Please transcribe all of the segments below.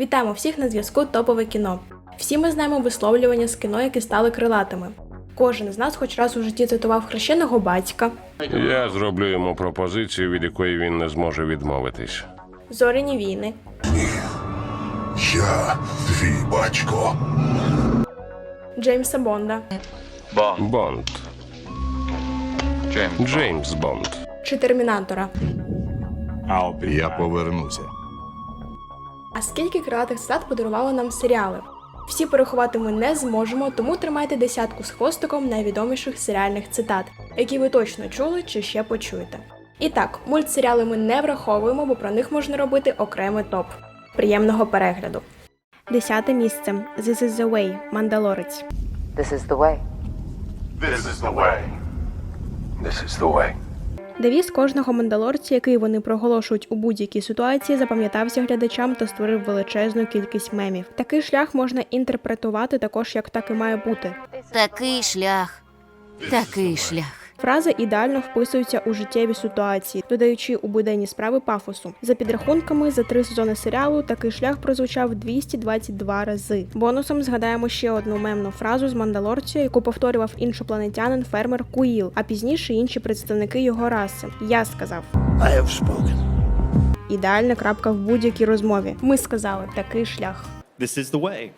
Вітаємо всіх на зв'язку Топове кіно. Всі ми знаємо висловлювання з кіно, які стали крилатими. Кожен з нас хоч раз у житті цитував хрещеного батька, Я зроблю йому пропозицію, від якої він не зможе відмовитись. зоряні війни, Я твій батько. Джеймса Бонда Бонд. Джеймс Бонд. чи Термінатора. Я повернуся. А скільки крилатих цитат подарували нам серіали? Всі порахувати ми не зможемо, тому тримайте десятку з хвостиком найвідоміших серіальних цитат, які ви точно чули чи ще почуєте. І так, мультсеріали ми не враховуємо, бо про них можна робити окремий топ. Приємного перегляду. Десяте місце. This is the way. Мандалорець. This is the way. This is the way. This is the way. Девіз кожного мандалорця, який вони проголошують у будь-якій ситуації, запам'ятався глядачам та створив величезну кількість мемів. Такий шлях можна інтерпретувати також, як так і має бути. Такий шлях. Такий шлях. Фрази ідеально вписуються у життєві ситуації, додаючи у буденні справи пафосу. За підрахунками, за три сезони серіалу такий шлях прозвучав 222 рази. Бонусом згадаємо ще одну мемну фразу з Мандалорця, яку повторював іншопланетянин фермер Куїл, а пізніше інші представники його раси. Я сказав. I have spoken. Ідеальна крапка в будь-якій розмові. Ми сказали такий шлях. This is the way.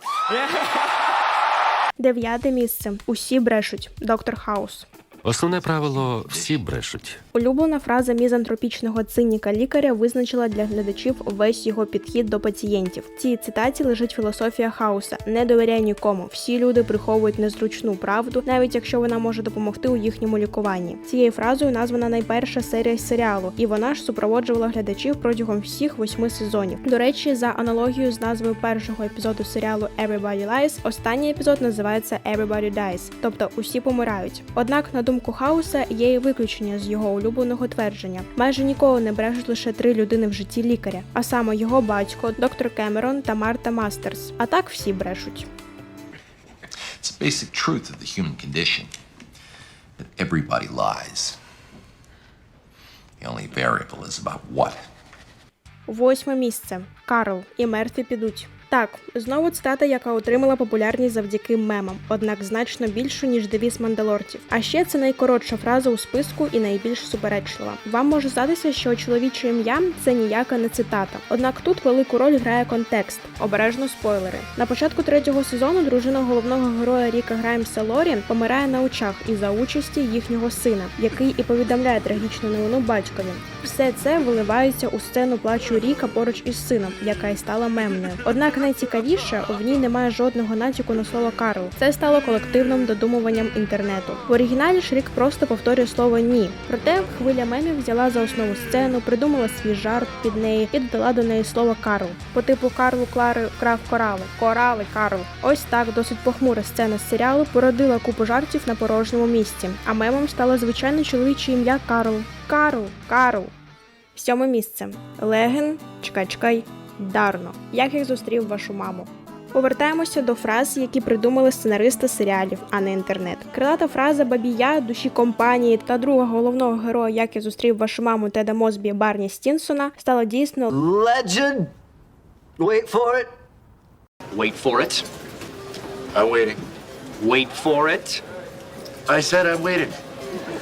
Дев'яте місце. Усі брешуть. Доктор Хаус. Основне правило всі брешуть. Улюблена фраза мізантропічного циніка лікаря визначила для глядачів весь його підхід до пацієнтів. В цій цитаті лежить філософія хаоса: не довіряй нікому. Всі люди приховують незручну правду, навіть якщо вона може допомогти у їхньому лікуванні. Цією фразою названа найперша серія серіалу, і вона ж супроводжувала глядачів протягом всіх восьми сезонів. До речі, за аналогією з назвою першого епізоду серіалу Everybody Lies, останній епізод називається Everybody Dies, тобто усі помирають. Однак, на думку Хауса, є і виключення з його улюбленого твердження. Майже ніколи не брешуть лише три людини в житті лікаря, а саме його батько, доктор Кемерон та Марта Мастерс. А так всі брешуть. It's a basic truth of the human condition that everybody lies. The only variable is about what. Восьме місце. Карл і мертві підуть. Так, знову цитата, яка отримала популярність завдяки мемам, однак значно більшу, ніж девіз мандалорців. А ще це найкоротша фраза у списку і найбільш суперечлива. Вам може здатися, що чоловіче ім'я це ніяка не цитата. Однак тут велику роль грає контекст. Обережно спойлери. На початку третього сезону дружина головного героя Ріка Граймса Лорін помирає на очах із-за участі їхнього сина, який і повідомляє трагічну новину батькові. Все це виливається у сцену плачу Ріка поруч із сином, яка й стала мемною. Однак найцікавіше, в ній немає жодного натяку на слово Карл. Це стало колективним додумуванням інтернету. В оригіналі ж Рік просто повторює слово ні. Проте хвиля мемів взяла за основу сцену, придумала свій жарт під неї і додала до неї слово Карл. По типу Карлу Клари крав корали. Корали Карл. Ось так досить похмура сцена з серіалу породила купу жартів на порожньому місці. А мемом стало звичайне чоловіче ім'я Карл. Карл, Карл. Сьоме місце. Леген, чекай, чекай, Дарно. Як я зустрів вашу маму. Повертаємося до фраз, які придумали сценаристи серіалів, а не інтернет. Крилата фраза бабія, душі компанії та друга головного героя, як я зустрів вашу маму Теда Мозбі Барні Стінсона, стала дійсно Legend. Wait for it. Wait for it. I'm waiting. Wait for it. I said I'm waiting.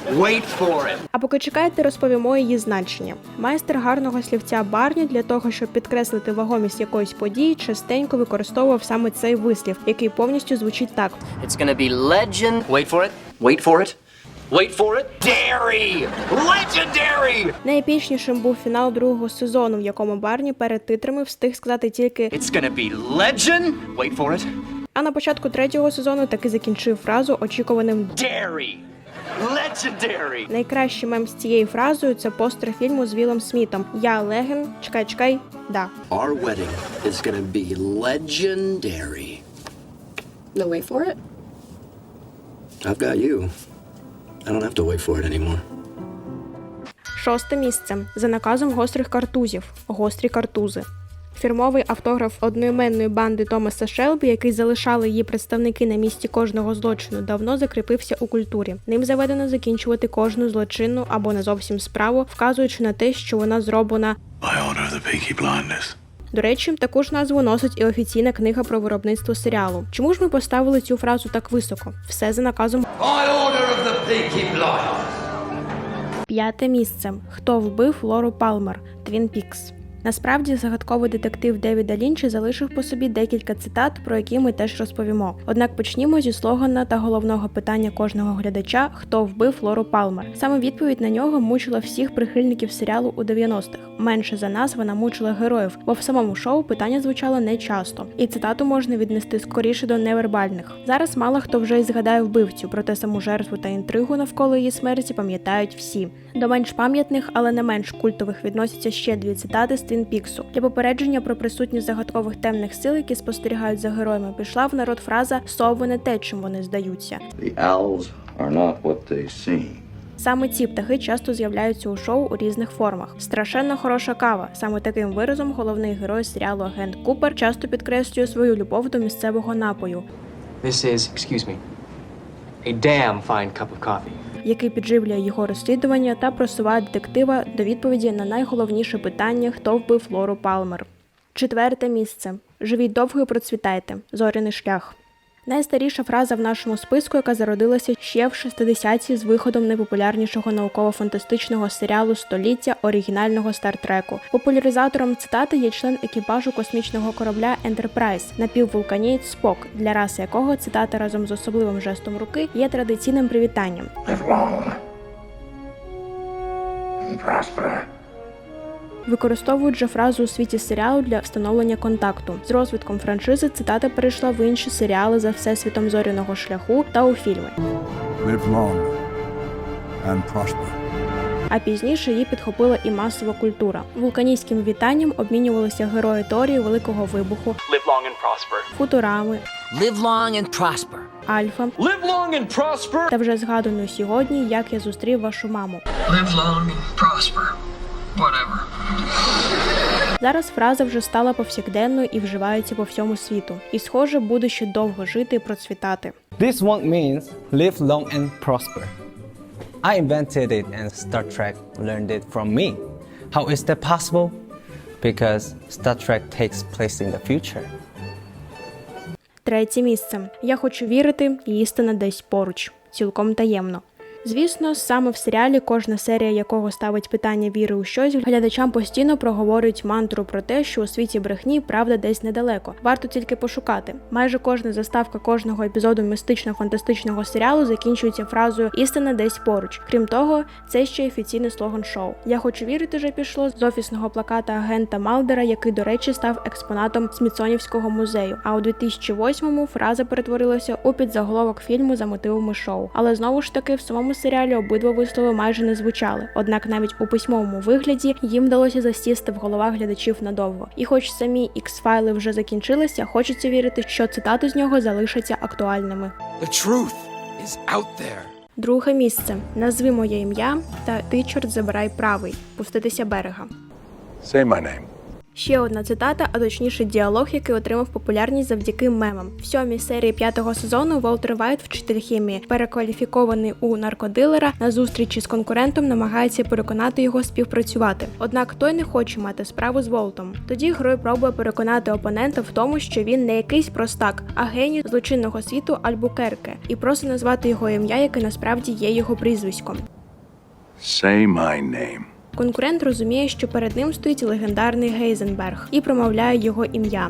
Wait for it. А поки чекаєте, розповімо її значення. Майстер гарного слівця Барні для того, щоб підкреслити вагомість якоїсь події, частенько використовував саме цей вислів, який повністю звучить так: It's gonna be legend. Wait for it. Wait for it. Wait for it. Dairy. Legendary. найепічнішим був фінал другого сезону, в якому Барні перед титрами встиг сказати тільки It's gonna be legend. Wait for it. а на початку третього сезону таки закінчив фразу очікуваним Dairy. Legendary. Найкращий мем з цією фразою це постер фільму з Вілом Смітом. Я Леген, чекай, чекай, да. Our wedding is gonna be legendary. No wait for it. I've got you. I don't have to wait for it anymore. Шосте місце за наказом гострих картузів. Гострі картузи. Фірмовий автограф одноіменної банди Томаса Шелбі, який залишали її представники на місці кожного злочину, давно закріпився у культурі. Ним заведено закінчувати кожну злочинну або не зовсім справу, вказуючи на те, що вона зроблена I honor the Peaky Blinders. До речі, таку ж назву носить і офіційна книга про виробництво серіалу. Чому ж ми поставили цю фразу так високо? Все за наказом. П'яте місце. Хто вбив Лору Палмер? Твін Пікс. Насправді загадковий детектив Девіда Лінчі залишив по собі декілька цитат, про які ми теж розповімо. Однак почнімо зі слогана та головного питання кожного глядача: хто вбив Лору Палмер. Саме відповідь на нього мучила всіх прихильників серіалу у 90-х. Менше за нас вона мучила героїв, бо в самому шоу питання звучало не часто, і цитату можна віднести скоріше до невербальних. Зараз мало хто вже й згадає вбивцю, проте саму жертву та інтригу навколо її смерті пам'ятають всі. До менш пам'ятних, але не менш культових відносяться ще дві цитати з Твін Піксу. Для попередження про присутність загадкових темних сил, які спостерігають за героями, пішла в народ фраза «Сови не те, чим вони здаються. The owls are not what they seem. Саме ці птахи часто з'являються у шоу у різних формах. Страшенно хороша кава. Саме таким виразом головний герой серіалу Агент Купер часто підкреслює свою любов до місцевого напою, This is, excuse me, a damn fine cup of coffee. Який підживлює його розслідування та просуває детектива до відповіді на найголовніше питання, хто вбив Лору Палмер. Четверте місце. Живіть довго і процвітайте. Зоряний шлях. Найстаріша фраза в нашому списку, яка зародилася ще в 60-ті з виходом найпопулярнішого науково-фантастичного серіалу століття оригінального стартреку. Популяризатором цитати є член екіпажу космічного корабля Ентерпрайз, напіввулканієць Спок, для раси якого цитата разом з особливим жестом руки є традиційним привітанням. Prosper. Використовують же фразу у світі серіалу для встановлення контакту. З розвитком франшизи цитата перейшла в інші серіали за всесвітом зоряного шляху та у фільми. Live long and prosper. А пізніше її підхопила і масова культура. Вулканійським вітанням обмінювалися герої Торії Великого Вибуху, Live long and prosper. Футурами, Live long and prosper. Альфа Live long and prosper. та вже згадану сьогодні, як я зустрів вашу маму. Live long and prosper. Whatever. Зараз фраза вже стала повсякденною і вживається по всьому світу. І, схоже, буде ще довго жити і процвітати. This one means live long and prosper. I invented it and Star Trek learned it from me. How is that possible? Because Star Trek takes place in the future. Третє місце. Я хочу вірити, і істина десь поруч, цілком таємно. Звісно, саме в серіалі кожна серія якого ставить питання віри у щось, глядачам постійно проговорюють мантру про те, що у світі брехні правда десь недалеко. Варто тільки пошукати. Майже кожна заставка кожного епізоду містично-фантастичного серіалу закінчується фразою Істина десь поруч. Крім того, це ще й офіційний слоган шоу. Я хочу вірити, вже пішло з офісного плаката агента Малдера, який, до речі, став експонатом Смітсонівського музею. А у 2008-му фраза перетворилася у підзаголовок фільму за мотивами шоу. Але знову ж таки в самому серіалі обидва вислови майже не звучали. Однак навіть у письмовому вигляді їм вдалося засісти в головах глядачів надовго. І хоч самі X-файли вже закінчилися, хочеться вірити, що цитати з нього залишаться актуальними. The truth is out there. Друге місце. Назви моє ім'я та ти, чорт, забирай правий. Пуститися берега. Say my name. Ще одна цитата, а точніше діалог, який отримав популярність завдяки мемам. В сьомій серії п'ятого сезону Волтер Вайт, вчитель хімії, перекваліфікований у наркодилера, на зустрічі з конкурентом намагається переконати його співпрацювати. Однак той не хоче мати справу з Волтом. Тоді герой пробує переконати опонента в тому, що він не якийсь простак, а геній злочинного світу Альбукерке, і просить назвати його ім'я, яке насправді є його прізвиськом. Say my name. Конкурент розуміє, що перед ним стоїть легендарний Гейзенберг і промовляє його ім'я.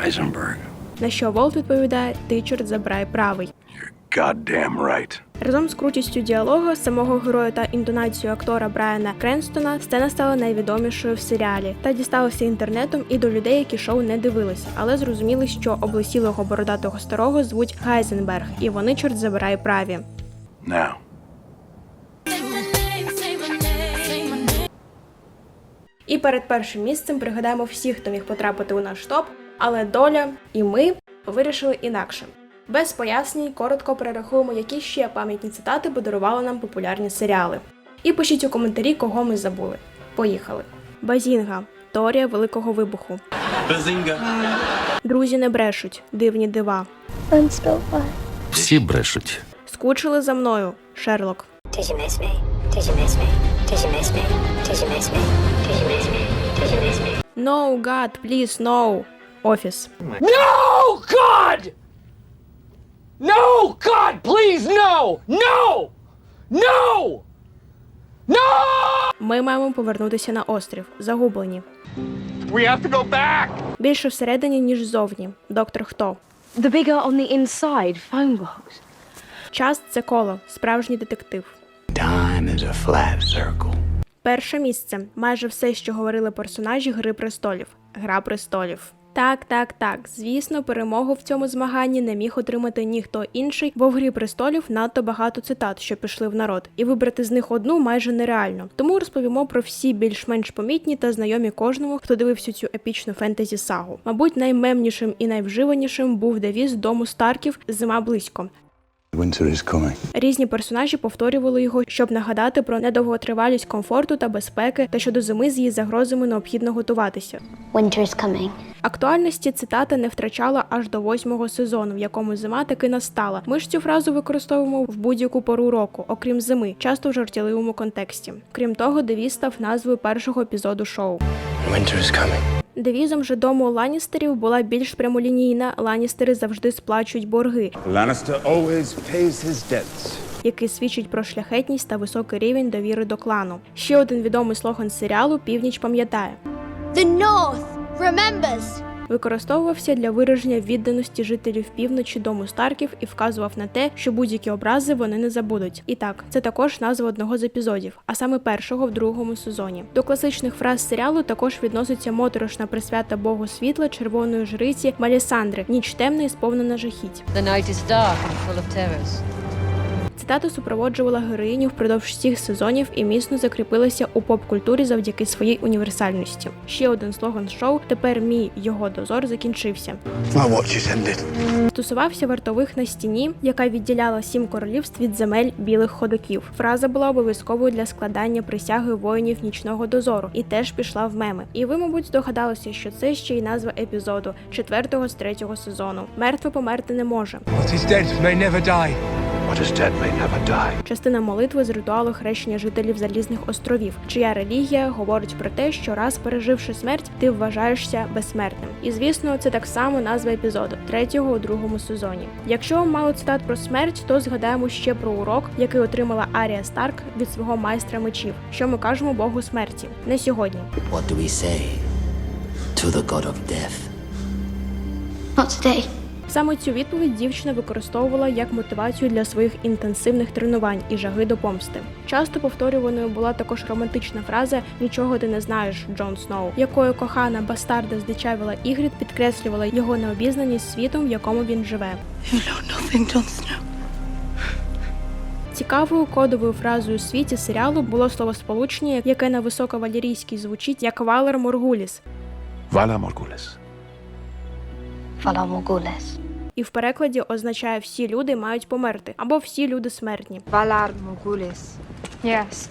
Heisenberg. На що Волт відповідає: Ти чорт забирай правий. Goddamn right. Разом з крутістю діалогу самого героя та інтонацією актора Брайана Кренстона сцена стала найвідомішою в серіалі та дісталася інтернетом і до людей, які шоу не дивилися, але зрозуміли, що облесілого бородатого старого звуть Гайзенберг, і вони чорт забирай праві. Now, І перед першим місцем пригадаємо всіх, хто міг потрапити у наш топ, але доля і ми вирішили інакше. Без пояснень коротко перерахуємо, які ще пам'ятні цитати подарували нам популярні серіали. І пишіть у коментарі, кого ми забули. Поїхали. Базінга. Теорія Великого Вибуху. Bazinga. Друзі не брешуть. Дивні дива. Всі брешуть. Скучили за мною. Шерлок. Did you miss me? Did you miss me? Did you miss me? Did you miss me? Did you miss me? Did you miss me? No, God, please, no. Офіс. No, God! No, God, please, no! No! No! No! Ми маємо повернутися на острів. Загублені. We have to go back! Більше всередині, ніж зовні. Доктор Хто. The bigger on the inside phone box. Час це коло, справжній детектив. Time is a flat circle. Перше місце майже все, що говорили персонажі Гри престолів. Гра престолів. Так, так, так. Звісно, перемогу в цьому змаганні не міг отримати ніхто інший, бо в грі престолів надто багато цитат, що пішли в народ, і вибрати з них одну майже нереально. Тому розповімо про всі більш-менш помітні та знайомі кожному, хто дивився цю епічну фентезі сагу. Мабуть, наймемнішим і найвживанішим був девіз дому Старків Зима близько. Winter is coming. Різні персонажі повторювали його, щоб нагадати про недовготривалість комфорту та безпеки, та що до зими з її загрозами необхідно готуватися. Winter is coming. Актуальності цитата не втрачала аж до восьмого сезону, в якому зима таки настала. Ми ж цю фразу використовуємо в будь-яку пору року, окрім зими, часто в жартівливому контексті. Крім того, девіз став назвою першого епізоду шоу. Winter is coming. Девізом же дому Ланністерів була більш прямолінійна. Ланністери завжди сплачують борги, Lannister always pays his debts. який свідчить про шляхетність та високий рівень довіри до клану. Ще один відомий слоган серіалу Північ пам'ятає. The North remembers. Використовувався для вираження відданості жителів півночі дому Старків і вказував на те, що будь-які образи вони не забудуть. І так, це також назва одного з епізодів, а саме першого в другому сезоні. До класичних фраз серіалу також відноситься моторошна присвята Богу світла червоної жриці Малісандри, ніч темна і сповнена жахіть. The night is dark and full of terrors. Цитата супроводжувала героїню впродовж всіх сезонів і міцно закріпилася у поп-культурі завдяки своїй універсальності. Ще один слоган шоу Тепер мій його дозор закінчився. Стосувався вартових на стіні, яка відділяла сім королівств від земель білих ходоків. Фраза була обов'язковою для складання присяги воїнів нічного дозору і теж пішла в меми. І ви, мабуть, здогадалися, що це ще й назва епізоду четвертого з третього сезону. Мертве померти не може. What is dead may never die. What is dead may never die. Частина молитви з ритуалу хрещення жителів залізних островів, чия релігія говорить про те, що раз переживши смерть, ти вважаєшся безсмертним. І звісно, це так само назва епізоду третього у другому сезоні. Якщо вам мало цитат про смерть, то згадаємо ще про урок, який отримала Арія Старк від свого майстра мечів, що ми кажемо Богу смерті. Не сьогодні. What do we say to the god of death? Not today. Саме цю відповідь дівчина використовувала як мотивацію для своїх інтенсивних тренувань і жаги до помсти. Часто повторюваною була також романтична фраза Нічого ти не знаєш, Джон Сноу, якою кохана бастарда здичавила Ігрід підкреслювала його необізнаність світом, в якому він живе. Цікавою кодовою фразою у світі серіалу було словосполучення, яке на високовалірійській звучить як Валер Моргуліс, Vala Morgulis. Valar Morghulis. і в перекладі означає всі люди мають померти або всі люди смертні. Valar Morghulis. Yes.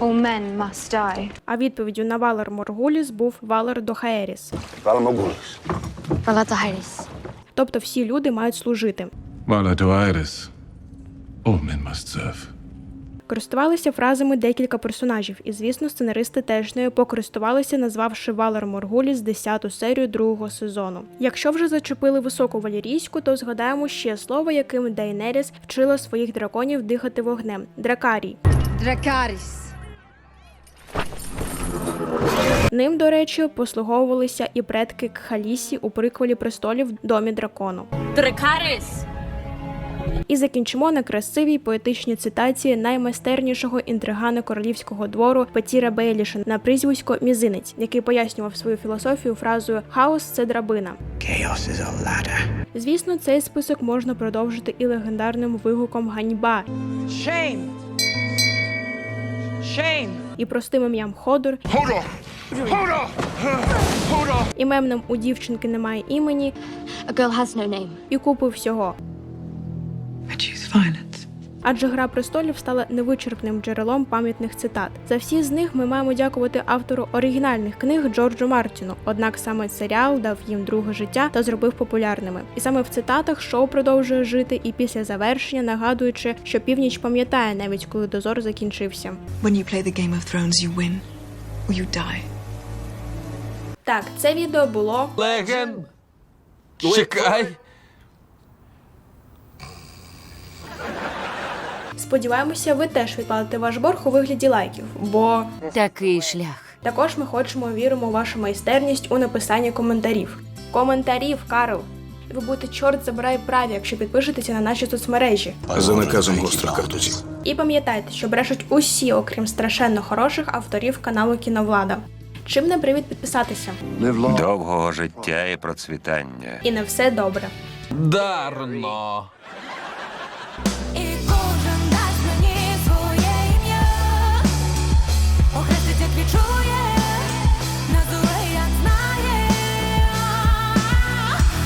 All men must die. А відповіддю на Валер Моргуліс був Валер Дохаеріс. Vala Morgulis. Valar Dohaeris. Тобто всі люди мають служити. Vala Doiris. All men must serve. Користувалися фразами декілька персонажів, і звісно, сценаристи теж нею покористувалися, назвавши Валер Моргуліс 10-ту серію другого сезону. Якщо вже зачепили високу валірійську, то згадаємо ще слово, яким Дейнеріс вчила своїх драконів дихати вогнем дракарій. Dracarys. Ним, до речі, послуговувалися і предки Кхалісі у приквелі престолів Домі дракону. Dracarys. І закінчимо на красивій поетичній цитації наймайстернішого інтригана королівського двору Петіра Бейліша на прізвисько Мізинець, який пояснював свою філософію фразою Хаос це драбина. Chaos is a ladder. Звісно, цей список можна продовжити і легендарним вигуком ганьба Shame! Shame! і простим ім'ям Ходор, on! і мемним у дівчинки немає імені, A girl has no name. і купи всього. Violence. Адже гра престолів стала невичерпним джерелом пам'ятних цитат. За всі з них ми маємо дякувати автору оригінальних книг Джорджу Мартіну. Однак саме серіал дав їм друге життя та зробив популярними. І саме в цитатах шоу продовжує жити і після завершення, нагадуючи, що північ пам'ятає навіть коли дозор закінчився. When you play the Game of Thrones, you win or you die. Так, це відео було. Леген. Чекай. Сподіваємося, ви теж відплатите ваш борг у вигляді лайків, бо Такий шлях. також ми хочемо віримо у вашу майстерність у написанні коментарів. Коментарів, Карл! Ви будете чорт забирай праві, якщо підпишетеся на наші соцмережі. За наказом гострих картузів. І пам'ятайте, що брешуть усі, окрім страшенно хороших авторів каналу Кіновлада. Чим не привід підписатися? Довгого життя і процвітання. І на все добре. Дарно.